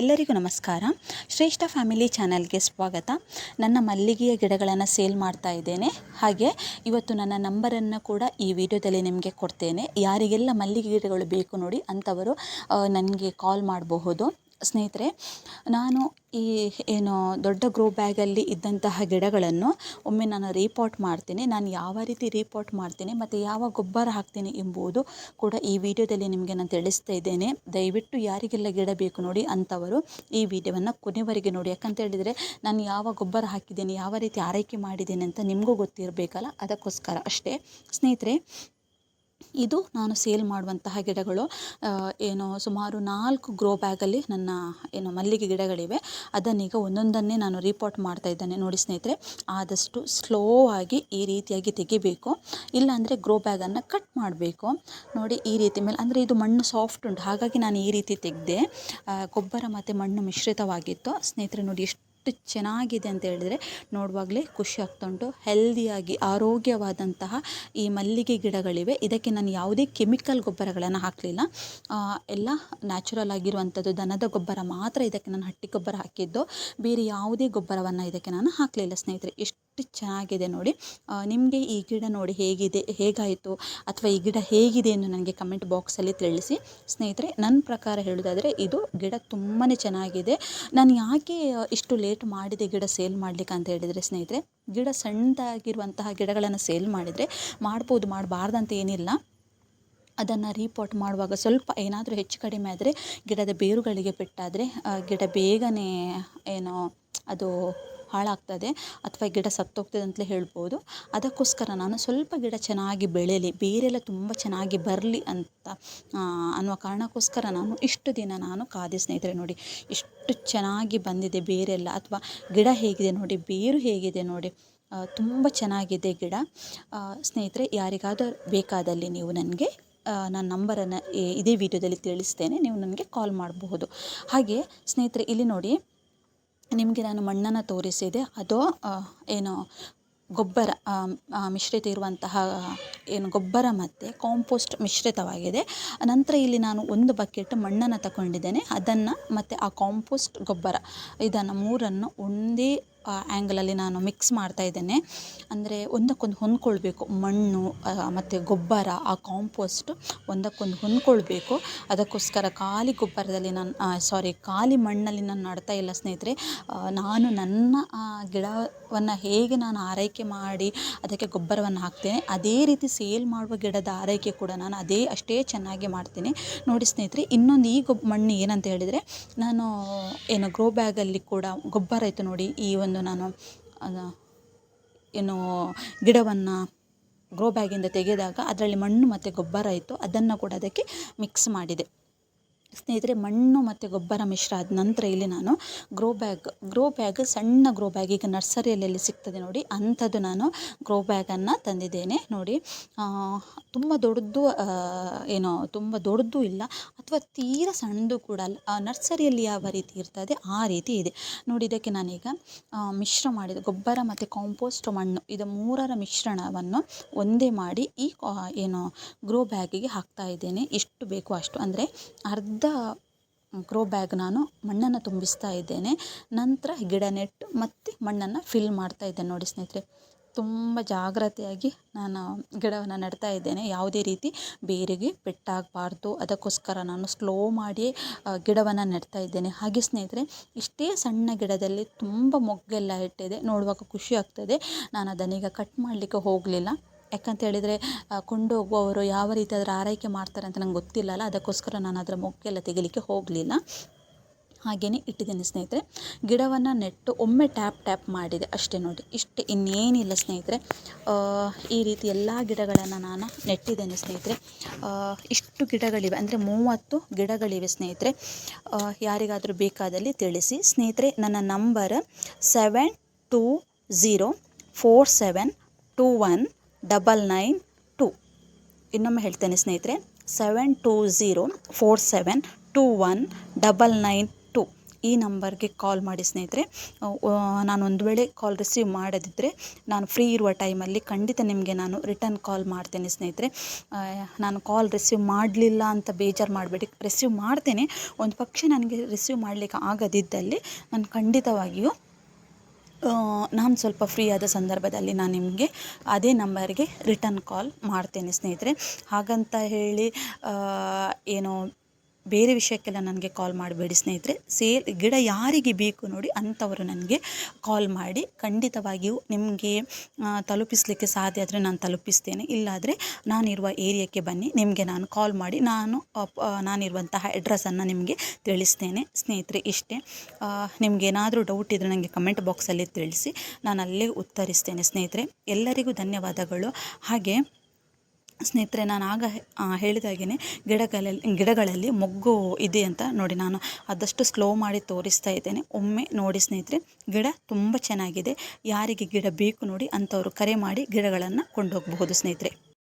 ಎಲ್ಲರಿಗೂ ನಮಸ್ಕಾರ. ಶ್ರೇಷ್ಠ ಫ್ಯಾಮಿಲಿ ಚಾನಲ್ಗೆ ಸ್ವಾಗತ. ನನ್ನ ಮಲ್ಲಿಗೆಯ ಗಿಡಗಳನ್ನು ಸೇಲ್ ಮಾಡ್ತಾ ಇದ್ದೇನೆ. ಹಾಗೆ ಇವತ್ತು ನನ್ನ ನಂಬರನ್ನು ಕೂಡ ಈ ವಿಡಿಯೋದಲ್ಲಿ ನಿಮಗೆ ಕೊಡ್ತೇನೆ. ಯಾರಿಗೆಲ್ಲ ಮಲ್ಲಿಗೆ ಗಿಡಗಳು ಬೇಕು ನೋಡಿ ಅಂಥವರು ನನಗೆ ಕಾಲ್ ಮಾಡಬಹುದು. ಸ್ನೇಹಿತರೆ, ನಾನು ಈ ಏನು ದೊಡ್ಡ ಗ್ರೋ ಬ್ಯಾಗಲ್ಲಿ ಇದ್ದಂತಹ ಗಿಡಗಳನ್ನು ಒಮ್ಮೆ ನಾನು ರೀಪಾಟ್ ಮಾಡ್ತೀನಿ. ನಾನು ಯಾವ ರೀತಿ ರೀಪಾಟ್ ಮಾಡ್ತೀನಿ ಮತ್ತು ಯಾವ ಗೊಬ್ಬರ ಹಾಕ್ತೀನಿ ಎಂಬುದು ಕೂಡ ಈ ವಿಡಿಯೋದಲ್ಲಿ ನಿಮಗೆ ನಾನು ತಿಳಿಸ್ತಾ ಇದ್ದೇನೆ. ದಯವಿಟ್ಟು ಯಾರಿಗೆಲ್ಲ ಗಿಡ ಬೇಕು ನೋಡಿ ಅಂಥವರು ಈ ವಿಡಿಯೋವನ್ನು ಕೊನೆವರೆಗೆ ನೋಡಿ. ಯಾಕಂತ ಹೇಳಿದರೆ, ನಾನು ಯಾವ ಗೊಬ್ಬರ ಹಾಕಿದ್ದೀನಿ, ಯಾವ ರೀತಿ ಆರೈಕೆ ಮಾಡಿದ್ದೀನಿ ಅಂತ ನಿಮಗೂ ಗೊತ್ತಿರಬೇಕಲ್ಲ, ಅದಕ್ಕೋಸ್ಕರ ಅಷ್ಟೇ. ಸ್ನೇಹಿತರೆ ಇದು ನಾನು ಸೇಲ್ ಮಾಡುವಂತಹ ಗಿಡಗಳು ಏನು ಸುಮಾರು ನಾಲ್ಕು ಗ್ರೋ ಬ್ಯಾಗಲ್ಲಿ ನನ್ನ, ಏನು ಮಲ್ಲಿಗೆ ಗಿಡಗಳಿವೆ. ಅದನ್ನೀಗ ಒಂದೊಂದನ್ನೇ ನಾನು ರಿಪೋರ್ಟ್ ಮಾಡ್ತಾ ಇದ್ದೇನೆ ನೋಡಿ ಸ್ನೇಹಿತರೆ. ಆದಷ್ಟು ಸ್ಲೋ ಆಗಿ ಈ ರೀತಿಯಾಗಿ ತೆಗಿಬೇಕು. ಇಲ್ಲಾಂದರೆ ಗ್ರೋ ಬ್ಯಾಗನ್ನು ಕಟ್ ಮಾಡಬೇಕು. ನೋಡಿ ಈ ರೀತಿ ಮೇಲೆ, ಅಂದರೆ ಇದು ಮಣ್ಣು ಸಾಫ್ಟ್ ಉಂಟು. ಹಾಗಾಗಿ ನಾನು ಈ ರೀತಿ ತೆಗೆದೆ ಗೊಬ್ಬರ ಮತ್ತು ಮಣ್ಣು ಮಿಶ್ರಿತವಾಗಿತ್ತು. ಸ್ನೇಹಿತರೆ ನೋಡಿ ಎಷ್ಟು ಎಷ್ಟು ಚೆನ್ನಾಗಿದೆ ಅಂತ ಹೇಳಿದರೆ ನೋಡುವಾಗಲೇ ಖುಷಿ ಆಗ್ತಾ ಉಂಟು ಹೆಲ್ದಿಯಾಗಿ ಆರೋಗ್ಯವಾದಂತಹ ಈ ಮಲ್ಲಿಗೆ ಗಿಡಗಳಿವೆ. ಇದಕ್ಕೆ ನಾನು ಯಾವುದೇ ಕೆಮಿಕಲ್ ಗೊಬ್ಬರಗಳನ್ನು ಹಾಕಲಿಲ್ಲ. ಎಲ್ಲ ನ್ಯಾಚುರಲ್ ಆಗಿರುವಂಥದ್ದು ದನದ ಗೊಬ್ಬರ ಮಾತ್ರ ಇದಕ್ಕೆ ನಾನು ಹಟ್ಟಿ ಗೊಬ್ಬರ ಹಾಕಿದ್ದು. ಬೇರೆ ಯಾವುದೇ ಗೊಬ್ಬರವನ್ನು ಇದಕ್ಕೆ ನಾನು ಹಾಕಲಿಲ್ಲ ಸ್ನೇಹಿತರೆ. ಎಷ್ಟು ಚೆನ್ನಾಗಿದೆ ನೋಡಿ. ನಿಮಗೆ ಈ ಗಿಡ ನೋಡಿ ಹೇಗಿದೆ, ಹೇಗಾಯಿತು ಅಥವಾ ಈ ಗಿಡ ಹೇಗಿದೆ ಎಂದು ನನಗೆ ಕಮೆಂಟ್ ಬಾಕ್ಸಲ್ಲಿ ತಿಳಿಸಿ. ಸ್ನೇಹಿತರೆ, ನನ್ನ ಪ್ರಕಾರ ಹೇಳೋದಾದರೆ ಇದು ಗಿಡ ತುಂಬಾ ಚೆನ್ನಾಗಿದೆ. ನಾನು ಯಾಕೆ ಇಷ್ಟು ಲೇಟ್ ಮಾಡಿದೆ ಗಿಡ ಸೇಲ್ ಮಾಡಲಿಕ್ಕೆ ಅಂತ ಹೇಳಿದರೆ ಸ್ನೇಹಿತರೆ, ಗಿಡ ಸಣ್ಣದಾಗಿರುವಂತಹ ಗಿಡಗಳನ್ನು ಸೇಲ್ ಮಾಡಿದರೆ ಮಾಡ್ಬೋದು ಮಾಡಬಾರ್ದಂತ ಏನಿಲ್ಲ. ಅದನ್ನು ರೀಪೋರ್ಟ್ ಮಾಡುವಾಗ ಸ್ವಲ್ಪ ಏನಾದರೂ ಹೆಚ್ಚು ಕಡಿಮೆ ಆದರೆ ಗಿಡದ ಬೇರುಗಳಿಗೆ ಪೆಟ್ಟಾದರೆ ಗಿಡ ಬೇಗನೆ ಏನೋ ಅದು ಹಾಳಾಗ್ತದೆ ಅಥವಾ ಗಿಡ ಸತ್ತೋಗ್ತದೆ ಅಂತಲೇ ಹೇಳ್ಬೋದು. ಅದಕ್ಕೋಸ್ಕರ ನಾನು ಸ್ವಲ್ಪ ಗಿಡ ಚೆನ್ನಾಗಿ ಬೆಳೆಯಲಿ ಬೇರೆಲ್ಲ ತುಂಬ ಚೆನ್ನಾಗಿ ಬರಲಿ ಅಂತ ಅನ್ನುವ ಕಾರಣಕ್ಕೋಸ್ಕರ ನಾನು ಇಷ್ಟು ದಿನ ನಾನು ಕಾದೆ ಸ್ನೇಹಿತರೆ ನೋಡಿ, ಎಷ್ಟು ಚೆನ್ನಾಗಿ ಬಂದಿದೆ ಬೇರೆಲ್ಲ ಅಥವಾ ಗಿಡ ಹೇಗಿದೆ ನೋಡಿ, ಬೇರು ಹೇಗಿದೆ ನೋಡಿ ತುಂಬ ಚೆನ್ನಾಗಿದೆ ಗಿಡ. ಸ್ನೇಹಿತರೆ, ಯಾರಿಗಾದರೂ ಬೇಕಾದಲ್ಲಿ ನೀವು ನನಗೆ ನನ್ನ ನಂಬರನ್ನು ಇದೇ ವಿಡಿಯೋದಲ್ಲಿ ತಿಳಿಸ್ತೇನೆ, ನೀವು ನನಗೆ ಕಾಲ್ ಮಾಡಬಹುದು. ಹಾಗೆ ಸ್ನೇಹಿತರೆ, ಇಲ್ಲಿ ನೋಡಿ ನಿಮಗೆ ನಾನು ಮಣ್ಣನ್ನು ತೋರಿಸಿದೆ. ಅದು ಏನು ಗೊಬ್ಬರ ಮಿಶ್ರಿತ ಇರುವಂತಹ, ಏನು ಗೊಬ್ಬರ ಮತ್ತು ಕಾಂಪೋಸ್ಟ್ ಮಿಶ್ರಿತವಾಗಿದೆ. ನಂತರ ಇಲ್ಲಿ ನಾನು ಒಂದು ಬಕೆಟ್ ಮಣ್ಣನ್ನು ತಗೊಂಡಿದ್ದೇನೆ ಅದನ್ನು ಮತ್ತು ಆ ಕಾಂಪೋಸ್ಟ್ ಗೊಬ್ಬರ, ಇದನ್ನು ಮೂರನ್ನು ಒಂದೇ ಆ್ಯಂಗಲಲ್ಲಿ ನಾನು ಮಿಕ್ಸ್ ಮಾಡ್ತಾ ಇದ್ದೇನೆ. ಅಂದರೆ ಒಂದಕ್ಕೊಂದು ಹೊಂದ್ಕೊಳ್ಬೇಕು. ಮಣ್ಣು ಮತ್ತು ಗೊಬ್ಬರ, ಆ ಕಾಂಪೋಸ್ಟ್ ಒಂದಕ್ಕೊಂದು ಹೊಂದ್ಕೊಳ್ಬೇಕು. ಅದಕ್ಕೋಸ್ಕರ ಖಾಲಿ ಗೊಬ್ಬರದಲ್ಲಿ ನಾನು ಸಾರಿ ಖಾಲಿ ಮಣ್ಣಲ್ಲಿ ನಾನು ನಡ್ತಾ ಇಲ್ಲ ಸ್ನೇಹಿತರೆ. ನಾನು ನನ್ನ ಗಿಡವನ್ನು ಹೇಗೆ ನಾನು ಆರೈಕೆ ಮಾಡಿ ಅದಕ್ಕೆ ಗೊಬ್ಬರವನ್ನು ಹಾಕ್ತೇನೆ, ಅದೇ ರೀತಿ ಸೇಲ್ ಮಾಡುವ ಗಿಡದ ಆರೈಕೆ ಕೂಡ ನಾನು ಅದೇ ಅಷ್ಟೇ ಚೆನ್ನಾಗಿ ಮಾಡ್ತೀನಿ. ನೋಡಿ ಸ್ನೇಹಿತರೆ, ಇನ್ನೊಂದು ಈ ಗೊಬ್ಬ ಮಣ್ಣು ಏನಂತ ಹೇಳಿದರೆ, ನಾನು, ಏನು ಗ್ರೋ ಬ್ಯಾಗಲ್ಲಿ ಕೂಡ ಗೊಬ್ಬರ ಇತ್ತು ನೋಡಿ, ಈ ಒಂದು ಒಂದು ನಾನು ಏನು ಗಿಡವನ್ನು ಗ್ರೋ ಬ್ಯಾಗಿಂದ ತೆಗೆದಾಗ ಅದರಲ್ಲಿ ಮಣ್ಣು ಮತ್ತು ಗೊಬ್ಬರ ಇತ್ತು, ಅದನ್ನು ಕೂಡ ಅದಕ್ಕೆ ಮಿಕ್ಸ್ ಮಾಡಿದೆ. ಸ್ನೇಹಿತರೆ, ಮಣ್ಣು ಮತ್ತು ಗೊಬ್ಬರ ಮಿಶ್ರ ಆದ ನಂತರ ಇಲ್ಲಿ ನಾನು ಗ್ರೋ ಬ್ಯಾಗ್ ಗ್ರೋ ಬ್ಯಾಗ್ ಸಣ್ಣ ಗ್ರೋ ಬ್ಯಾಗ್ ಈಗ ನರ್ಸರಿಯಲ್ಲಿ ಸಿಗ್ತದೆ ನೋಡಿ. ಅಂಥದ್ದು ನಾನು ಗ್ರೋ ಬ್ಯಾಗನ್ನು ತಂದಿದ್ದೇನೆ ನೋಡಿ. ತುಂಬ ದೊಡ್ಡದು ಏನೋ ತುಂಬ ದೊಡ್ಡದು ಇಲ್ಲ, ಅಥವಾ ತೀರ ಸಣ್ಣದು ಕೂಡ ಅಲ್ಲ. ನರ್ಸರಿಯಲ್ಲಿ ಯಾವ ರೀತಿ ಇರ್ತದೆ ಆ ರೀತಿ ಇದೆ. ನೋಡಿ, ಇದಕ್ಕೆ ನಾನೀಗ ಮಿಶ್ರ ಮಾಡಿದ ಗೊಬ್ಬರ ಮತ್ತು ಕಾಂಪೋಸ್ಟ್ ಮಣ್ಣು, ಇದು ಮೂರರ ಮಿಶ್ರಣವನ್ನು ಒಂದೇ ಮಾಡಿ ಈ ಏನು ಗ್ರೋ ಬ್ಯಾಗಿಗೆ ಹಾಕ್ತಾ ಇದ್ದೇನೆ. ಎಷ್ಟು ಬೇಕು ಅಷ್ಟು. ಅಂದರೆ ಅರ್ಧ ಗ್ರೋ ಬ್ಯಾಗ್ ನಾನು ಮಣ್ಣನ್ನು ತುಂಬಿಸ್ತಾ ಇದ್ದೇನೆ. ನಂತರ ಗಿಡ ನೆಟ್ಟು ಮತ್ತು ಮಣ್ಣನ್ನು ಫಿಲ್ ಮಾಡ್ತಾ ಇದ್ದೇನೆ ನೋಡಿ ಸ್ನೇಹಿತರೆ. ತುಂಬ ಜಾಗ್ರತೆಯಾಗಿ ನಾನು ಗಿಡವನ್ನು ನೆಡ್ತಾ ಇದ್ದೇನೆ. ಯಾವುದೇ ರೀತಿ ಬೇರಿಗೆ ಪೆಟ್ಟಾಗಬಾರ್ದು. ಅದಕ್ಕೋಸ್ಕರ ನಾನು ಸ್ಲೋ ಮಾಡಿ ಗಿಡವನ್ನು ನೆಡ್ತಾ ಇದ್ದೇನೆ. ಹಾಗೆ ಸ್ನೇಹಿತರೆ, ಇಷ್ಟೇ ಸಣ್ಣ ಗಿಡದಲ್ಲಿ ತುಂಬ ಮೊಗ್ಗೆಲ್ಲ ಇಟ್ಟಿದೆ. ನೋಡುವಾಗ ಖುಷಿ ಆಗ್ತದೆ. ನಾನು ಅದನ್ನೀಗ ಕಟ್ ಮಾಡಲಿಕ್ಕೆ ಹೋಗಲಿಲ್ಲ. ಯಾಕಂತ ಹೇಳಿದರೆ ಕೊಂಡೋಗುವವರು ಯಾವ ರೀತಿ ಅದರ ಆರೈಕೆ ಮಾಡ್ತಾರೆ ಅಂತ ನಂಗೆ ಗೊತ್ತಿಲ್ಲಲ್ಲ, ಅದಕ್ಕೋಸ್ಕರ ನಾನು ಅದರ ಮೊಗ್ಗೆಲ್ಲ ತೆಗಿಲಿಕ್ಕೆ ಹೋಗಲಿಲ್ಲ. ಹಾಗೆಯೇ ಇಟ್ಟಿದ್ದೀನಿ ಸ್ನೇಹಿತರೆ. ಗಿಡವನ್ನು ನೆಟ್ಟು ಒಮ್ಮೆ ಟ್ಯಾಪ್ ಟ್ಯಾಪ್ ಮಾಡಿದೆ ಅಷ್ಟೇ ನೋಡಿ, ಇಷ್ಟೇ ಇನ್ನೇನಿಲ್ಲ ಸ್ನೇಹಿತರೆ. ಈ ರೀತಿ ಎಲ್ಲ ಗಿಡಗಳನ್ನು ನಾನು ನೆಟ್ಟಿದ್ದೇನೆ ಸ್ನೇಹಿತರೆ. ಇಷ್ಟು ಗಿಡಗಳಿವೆ, ಅಂದರೆ ಮೂವತ್ತು ಗಿಡಗಳಿವೆ ಸ್ನೇಹಿತರೆ. ಯಾರಿಗಾದರೂ ಬೇಕಾದಲ್ಲಿ ತಿಳಿಸಿ. ಸ್ನೇಹಿತರೆ, ನನ್ನ number seven two zero four seven two one double nine two ಇನ್ನೊಮ್ಮೆ ಹೇಳ್ತೇನೆ ಸ್ನೇಹಿತರೆ seven two zero four seven two one double nine two ಈ ನಂಬರ್ಗೆ ಕಾಲ್ ಮಾಡಿ ಸ್ನೇಹಿತರೆ. ನಾನು ಒಂದು ವೇಳೆ ಕಾಲ್ ರಿಸೀವ್ ಮಾಡದಿದ್ದರೆ ನಾನು ಫ್ರೀ ಇರುವ ಟೈಮಲ್ಲಿ ಖಂಡಿತ ನಿಮಗೆ ನಾನು ರಿಟರ್ನ್ ಕಾಲ್ ಮಾಡ್ತೇನೆ ಸ್ನೇಹಿತರೆ. ನಾನು ಕಾಲ್ ರಿಸೀವ್ ಮಾಡಲಿಲ್ಲ ಅಂತ ಬೇಜಾರು ಮಾಡಬೇಡಿ. ರಿಸೀವ್ ಮಾಡ್ತೇನೆ. ಒಂದು ಪಕ್ಷ ನನಗೆ ರಿಸೀವ್ ಮಾಡಲಿಕ್ಕೆ ಆಗದಿದ್ದಲ್ಲಿ ನಾನು ಖಂಡಿತವಾಗಿಯೂ ನಾನು ಸ್ವಲ್ಪ ಫ್ರೀ ಆದ ಸಂದರ್ಭದಲ್ಲಿ ನಾನು ನಿಮಗೆ ಅದೇ ನಂಬರ್ಗೆ ರಿಟರ್ನ್ ಕಾಲ್ ಮಾಡ್ತೇನೆ ಸ್ನೇಹಿತರೆ. ಹಾಗಂತ ಹೇಳಿ ಏನೋ ಬೇರೆ ವಿಷಯಕ್ಕೆಲ್ಲ ನನಗೆ ಕಾಲ್ ಮಾಡಬೇಡಿ ಸ್ನೇಹಿತರೆ. ಸೇಲ್ ಗಿಡ ಯಾರಿಗೆ ಬೇಕು ನೋಡಿ ಅಂಥವರು ನನಗೆ ಕಾಲ್ ಮಾಡಿ. ಖಂಡಿತವಾಗಿಯೂ ನಿಮಗೆ ತಲುಪಿಸಲಿಕ್ಕೆ ಸಾಧ್ಯ ಆದರೆ ನಾನು ತಲುಪಿಸ್ತೇನೆ. ಇಲ್ಲಾದರೆ ನಾನಿರುವ ಏರಿಯಾಕ್ಕೆ ಬನ್ನಿ, ನಿಮಗೆ ನಾನು ಕಾಲ್ ಮಾಡಿ ನಾನು ನಾನಿರುವಂತಹ ಅಡ್ರೆಸ್ಸನ್ನು ನಿಮಗೆ ತಿಳಿಸ್ತೇನೆ ಸ್ನೇಹಿತರೆ ಇಷ್ಟೇ. ನಿಮಗೇನಾದರೂ ಡೌಟ್ ಇದ್ದರೆ ನನಗೆ ಕಮೆಂಟ್ ಬಾಕ್ಸಲ್ಲಿ ತಿಳಿಸಿ ನಾನು ಅಲ್ಲೇ ಉತ್ತರಿಸ್ತೇನೆ ಸ್ನೇಹಿತರೆ. ಎಲ್ಲರಿಗೂ ಧನ್ಯವಾದಗಳು. ಹಾಗೆ ಸ್ನೇಹಿತರೆ, ನಾನು ಆಗ ಹೇಳಿದ ಹೇಳಿದಾಗೇ ಗಿಡಗಳಲ್ಲಿ ಗಿಡಗಳಲ್ಲಿ ಮೊಗ್ಗು ಇದೆ ಅಂತ ನೋಡಿ ನಾನು ಆದಷ್ಟು ಸ್ಲೋ ಮಾಡಿ ತೋರಿಸ್ತಾ ಇದ್ದೇನೆ. ಒಮ್ಮೆ ನೋಡಿ ಸ್ನೇಹಿತರೆ, ಗಿಡ ತುಂಬ ಚೆನ್ನಾಗಿದೆ. ಯಾರಿಗೆ ಗಿಡ ಬೇಕು ನೋಡಿ ಅಂಥವರು ಕರೆ ಮಾಡಿ ಗಿಡಗಳನ್ನು ಕೊಂಡೋಗಬಹುದು ಸ್ನೇಹಿತರೆ.